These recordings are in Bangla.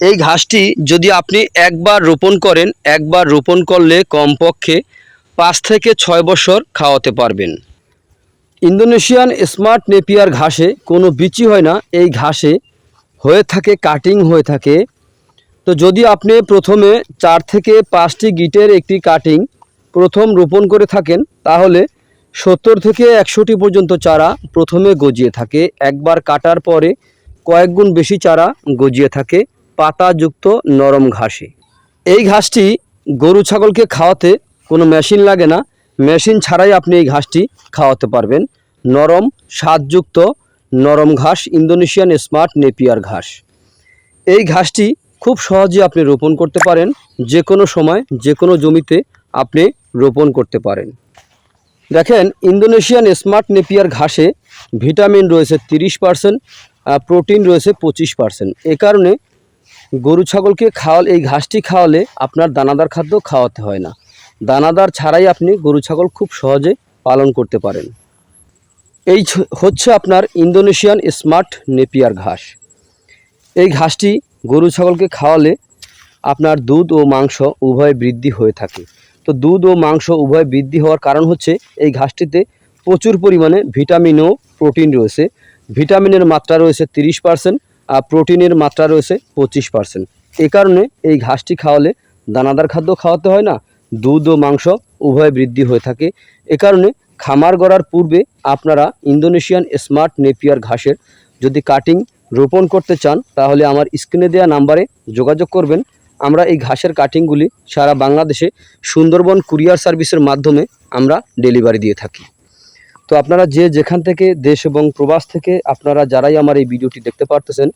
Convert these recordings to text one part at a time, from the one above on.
এই ঘাসটি যদি আপনি একবার রোপণ করেন, একবার রোপণ করলে কমপক্ষে পাঁচ থেকে ছয় বছর খাওয়াতে পারবেন। ইন্দোনেশিয়ান স্মার্ট নেপিয়ার ঘাসে কোনো বিচি হয় না, এই ঘাসে হয়ে থাকে, কাটিং হয়ে থাকে। তো যদি আপনি প্রথমে চার থেকে পাঁচটি গিটের একটি কাটিং প্রথম রোপণ করে থাকেন, তাহলে সত্তর থেকে একশোটি পর্যন্ত চারা প্রথমে গজিয়ে থাকে। একবার কাটার পরে কয়েক গুণ বেশি চারা গজিয়ে থাকে। পাতাযুক্ত নরম ঘাসে। এই ঘাসটি গরু ছাগলকে খাওয়াতে কোনো মেশিন লাগে না। মেশিন ছাড়াই আপনি এই ঘাসটি খাওয়াতে পারবেন। নরম, স্বাদযুক্ত, নরম ঘাস, ইন্দোনেশিয়ান স্মার্ট নেপিয়ার ঘাস। এই ঘাসটি খুব সহজে আপনি রোপণ করতে পারেন। যে কোনো সময় যে কোনো জমিতে আপনি রোপণ করতে পারেন। দেখেন, ইন্দোনেশিয়ান স্মার্ট নেপিয়ার ঘাসে ভিটামিন রয়েছে তিরিশ পার্সেন্ট প্রোটিন রয়েছে পঁচিশ পার্সেন্ট। এ কারণে গরু, ছাগলকে খাওয়ালে, এই ঘাসটি খাওয়ালে আপনার দানাদার খাদ্য খাওয়াতে হয় না। দানাদার ছাড়াই আপনি গরু, ছাগল খুব সহজে পালন করতে পারেন। এই হচ্ছে আপনার ইন্দোনেশিয়ান স্মার্ট নেপিয়ার ঘাস। এই ঘাসটি গরু, ছাগলকে খাওয়ালে আপনার দুধ ও মাংস উভয় বৃদ্ধি হয়ে থাকে। তো দুধ ও মাংস উভয় বৃদ্ধি হওয়ার কারণ হচ্ছে এই ঘাসটিতে প্রচুর পরিমাণে ভিটামিন ও প্রোটিন রয়েছে। ভিটামিনের মাত্রা রয়েছে তিরিশ পার্সেন্ট প্রোটিনের মাত্রা রয়েছে পঁচিশ পার্সেন্ট। এই কারণে এই ঘাসটি খাওয়ালে দানাদার খাদ্য খাওয়াতে হয় না, দুধ ও মাংস উভয় বৃদ্ধি হয়ে থাকে। এ কারণে খামার গড়ার পূর্বে আপনারা ইন্দোনেশিয়ান স্মার্ট নেপিয়ার ঘাসের যদি কাটিং রোপণ করতে চান, তাহলে আমার স্ক্রিনে দেওয়া নাম্বারে যোগাযোগ করবেন। আমরা এই ঘাসের কাটিংগুলি সারা বাংলাদেশে সুন্দরবন কুরিয়ার সার্ভিসের মাধ্যমে আমরা ডেলিভারি দিয়ে থাকি। তো আপনারা যে যেখান থেকে দেশ এবং প্রবাস থেকে আপনারা যারাই আমার এই ভিডিওটি দেখতে পারতেছেন,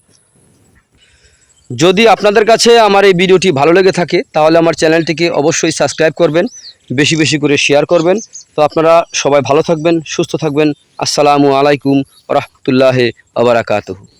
যদি আপনাদের কাছে আমার এই ভিডিওটি ভালো লেগে থাকে, তাহলে আমার চ্যানেলটিকে অবশ্যই সাবস্ক্রাইব করবেন, বেশি বেশি করে শেয়ার করবেন। তো আপনারা সবাই ভালো থাকবেন, সুস্থ থাকবেন। আসসালামু আলাইকুম রহমতুল্লাহ আবরাকাতহু